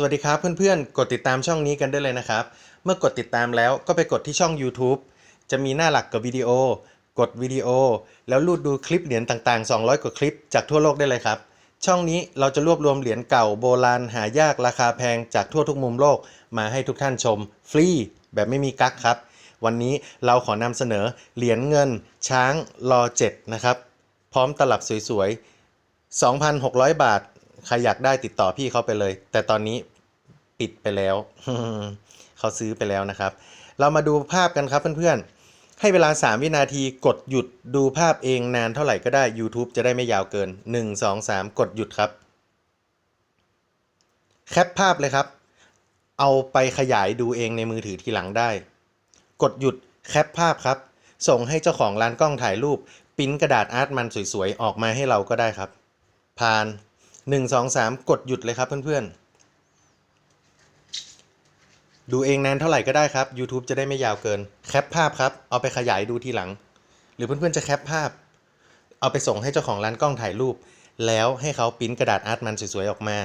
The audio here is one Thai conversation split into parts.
สวัสดีครับเพื่อนๆ กดติดตามช่องนี้กันได้เลยนะครับ เมื่อกดติดตามแล้วก็ไปกดที่ช่อง YouTube จะมีหน้าหลักกับวิดีโอ กดวิดีโอ แล้วลูดดูคลิปเหรียญต่างๆ 200 กว่าคลิปจากทั่วโลกได้เลยครับ ช่องนี้เราจะรวบรวมเหรียญเก่าโบราณหายากราคาแพงจากทั่วทุกมุมโลกมาให้ทุกท่านชม ฟรีแบบไม่มีกั๊กครับ วันนี้เราขอนำเสนอเหรียญเงินช้างรอ7นะครับพร้อมตลับสวยๆ 2,600 บาท ใครอยากได้ติดต่อพี่เขาไปเลย แต่ตอนนี้ปิดไปแล้ว เขาซื้อไปแล้วนะครับ เรามาดูภาพกันครับเพื่อนๆ ให้เวลา 3 วินาทีกดหยุดดูภาพเองนานเท่าไหร่ก็ได้ YouTube จะได้ไม่ยาวเกิน 1 2 3 กดหยุดครับ แคปภาพเลยครับ เอาไปขยายดูเองในมือถือทีหลังได้ กดหยุดแคปภาพครับ ส่งให้เจ้าของร้านกล้องถ่ายรูป ปิ้นกระดาษอาร์ตมันสวยๆ ออกมาให้เราก็ได้ครับ ผ่าน 1 2 3กดหยุดเลยครับเพื่อนๆ ดูเองนานเท่าไหร่ก็ได้ครับ YouTube จะได้ไม่ยาวเกิน แคปภาพครับ เอาไปขยายดูทีหลัง หรือเพื่อนๆจะแคปภาพ เอาไปส่งให้เจ้าของร้านกล้องถ่ายรูป แล้วให้เขาปริ้นกระดาษอาร์ตมันสวยๆออกมา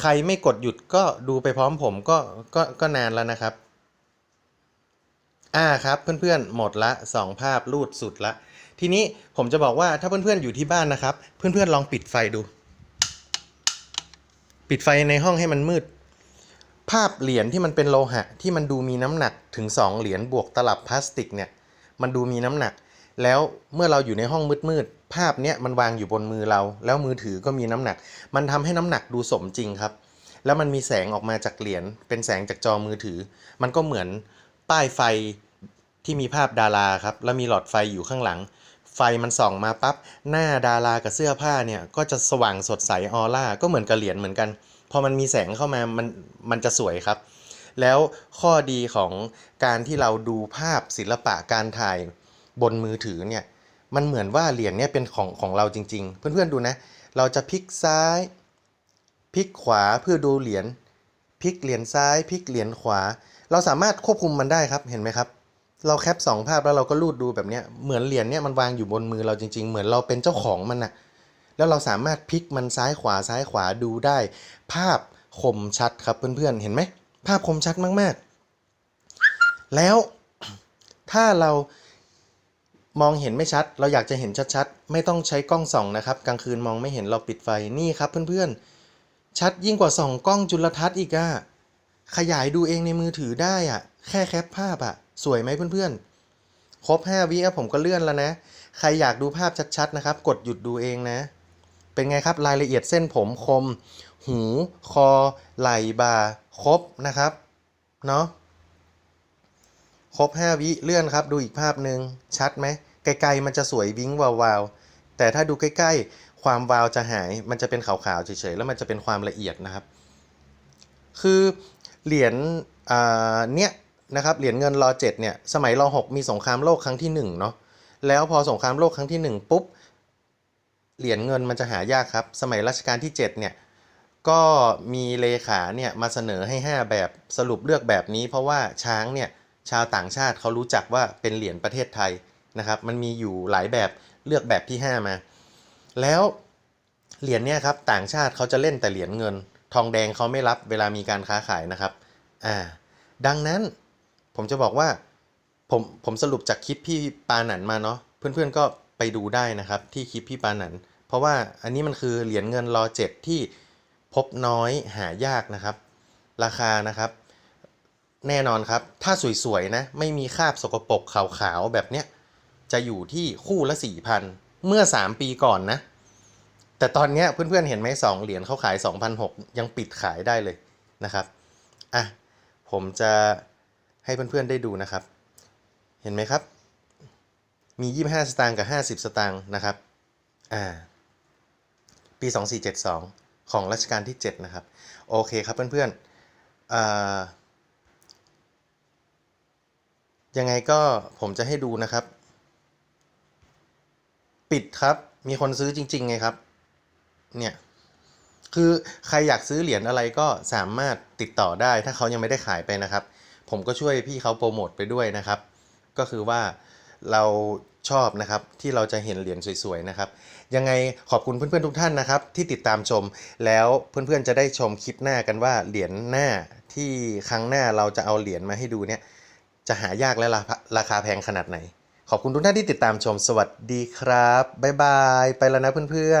ใครไม่กดหยุดก็ดูไปพร้อมผมก็ก็ก็นานแล้วนะครับ อ่าครับเพื่อนๆหมดละสองภาพรูดสุดละทีนี้ผมจะบอกว่าถ้าเพื่อนๆอยู่ที่บ้านนะครับ เพื่อนๆลองปิดไฟดู ปิดไฟในห้องให้มันมืด ภาพเหรียญที่มันเป็นโลหะที่มันดูมีน้ำหนักถึง 2 เหรียญบวกตลับพลาสติกเนี่ยมันดูมีน้ำหนัก แล้วเมื่อเราอยู่ในห้องมืดๆภาพเนี้ยมันวางอยู่บนมือเรา แล้วมือถือก็มีน้ำหนัก มันทำให้น้ำหนักดูสมจริงครับ แล้วมันมีแสงออกมาจากเหรียญเป็นแสงจากจอมือถือ มันก็เหมือนป้ายไฟที่มีภาพดาราครับแล้วมีหลอดไฟอยู่ข้างหลัง ไฟมันส่องมาปั๊บหน้าดารากับเสื้อผ้าเนี่ยก็จะสว่างสดใสออร่าก็เหมือนกับเหรียญเหมือนกัน พอมันมีแสงเข้ามามันมันจะสวยครับ แล้วข้อดีของการที่เราดูภาพศิลปะการถ่ายบนมือถือเนี่ยมันเหมือนว่าเหรียญเนี่ยเป็นของของเราจริง ๆ เพื่อนๆดูนะ เราจะพลิกซ้ายพลิกขวาเพื่อดูเหรียญพลิกเหรียญซ้ายพลิกเหรียญขวา เราสามารถควบคุมมันได้ครับเห็นไหมครับ เราแคปสองภาพแล้วเราก็ลูดดูแบบเนี้ยเหมือนเหรียญเนี่ยมันวางอยู่บนมือเราจริง ๆ เหมือนเราเป็นเจ้าของมันน่ะแล้วเราสามารถพลิกมันซ้ายขวาซ้ายขวาดูได้ ภาพคมชัดครับเพื่อนๆ เห็นไหมภาพคมชัดมากๆ แล้วถ้าเรามองเห็นไม่ชัด เราอยากจะเห็นชัดๆ ไม่ต้องใช้กล้องส่องนะครับ กลางคืนมองไม่เห็นเราปิดไฟนี่ครับเพื่อนๆ ชัดยิ่งกว่าส่องกล้องจุลทรรศน์อีกอะขยายดูเองในมือถือได้อะแค่แคปภาพอะ สวยไหมเพื่อนๆ ครบ 5 วิผมก็เลื่อนแล้วนะ ใครอยากดูภาพชัดๆนะครับ กดหยุดดูเองนะ เป็นไงครับรายละเอียดเส้นผมคม หู คอ ไหล่บ่าครบนะครับ เนาะครบ 5 วิเลื่อนครับ ดูอีกภาพหนึ่งชัดไหมไกลๆมันจะสวยวิ้งวาวๆแต่ถ้าดูใกล้ๆ ความวาวจะหาย มันจะเป็นขาวๆเฉยๆแล้วมันจะเป็นความละเอียดนะครับ คือเหรียญอ่าเนี้ย นะครับเหรียญเงินรอเจ็ดเนี่ยสมัยรอหกมีสงครามโลกครั้งที่หนึ่งเนาะแล้วพอสงครามโลกครั้งที่หนึ่งปุ๊บเหรียญเงินมันจะหายากครับ สมัยรัชกาลที่7เนี่ยก็มีเลขาเนี่ยมาเสนอให้ 5 แบบสรุปเลือกแบบนี้ เพราะว่าช้างเนี่ยชาวต่างชาติเขารู้จักว่าเป็นเหรียญประเทศไทยนะครับมันมีอยู่หลายแบบเลือกแบบที่ 5 มา แล้วเหรียญเนี่ยครับต่างชาติเขาจะเล่นแต่เหรียญเงิน ทองแดงเขาไม่รับเวลามีการค้าขายนะครับอ่าดังนั้น ผมจะบอกว่าผมผมสรุปจากคลิปพี่ปาหนันมาเนาะเพื่อนๆก็ไปดูได้นะครับที่คลิปพี่ปาหนัน เพราะว่าอันนี้มันคือเหรียญเงินรอเจ็ดที่พบน้อยหายากนะครับ ราคานะครับ แน่นอนครับ ถ้าสวยๆนะไม่มีคราบสกปรกขาวๆแบบเนี้ยจะอยู่ที่คู่ละสี่พันเมื่อ 3 ปีก่อนนะ แต่ตอนนี้เพื่อนๆเห็นไหมสองเหรียญเขาขาย2,600ยังปิดขายได้เลยนะครับอะผมจะ ให้เพื่อนๆได้ดูนะครับ เห็นไหมครับ มี 25 สตางค์กับ 50 สตางค์นะครับ อ่า ปี 2472 ของรัชกาลที่ 7 นะครับ โอเคครับเพื่อนๆอ่ายังไงก็ผมจะให้ดูนะครับ ปิดครับ มีคนซื้อจริง ๆ ไงครับ เนี่ยคือใครอยากซื้อเหรียญอะไรก็สามารถติดต่อได้ ถ้าเขายังไม่ได้ขายไปนะครับ ผมก็ช่วยพี่เขาโปรโมทไปด้วยนะครับ ก็คือว่าเราชอบนะครับที่เราจะเห็นเหรียญสวยๆนะครับ ยังไงขอบคุณเพื่อนๆทุกท่านนะครับ ที่ติดตามชมแล้วเพื่อนๆจะได้ชมคลิปหน้ากันว่าเหรียญหน้าที่ครั้งหน้าเราจะเอาเหรียญมาให้ดูเนี่ยจะหายากและราคาแพงขนาดไหน ขอบคุณทุกท่านที่ติดตามชม สวัสดีครับบ๊ายบาย ไปแล้วนะเพื่อนๆ